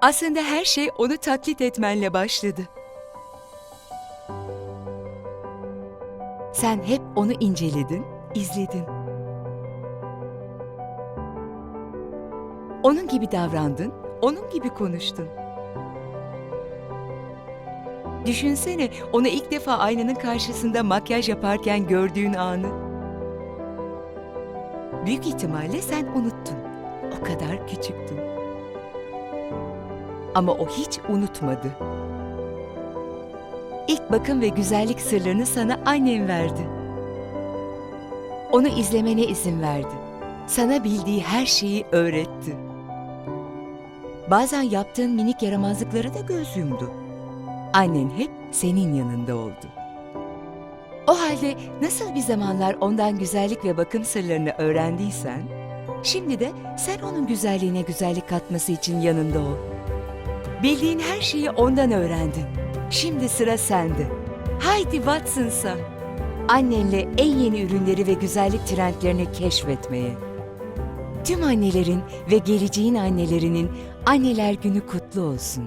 Aslında her şey onu taklit etmenle başladı. Sen hep onu inceledin, izledin. Onun gibi davrandın, onun gibi konuştun. Düşünsene onu ilk defa aynanın karşısında makyaj yaparken gördüğün anı. Büyük ihtimalle sen unuttun. O kadar küçüktün. Ama o hiç unutmadı. İlk bakım ve güzellik sırlarını sana annem verdi. Onu izlemene izin verdi. Sana bildiği her şeyi öğretti. Bazen yaptığın minik yaramazlıkları da göz yumdu. Annen hep senin yanında oldu. O halde nasıl bir zamanlar ondan güzellik ve bakım sırlarını öğrendiysen, şimdi de sen onun güzelliğine güzellik katması için yanında ol. Bildiğin her şeyi ondan öğrendin. Şimdi sıra sende. Haydi Watson'sa. Annenle en yeni ürünleri ve güzellik trendlerini keşfetmeye. Tüm annelerin ve geleceğin annelerinin Anneler Günü kutlu olsun.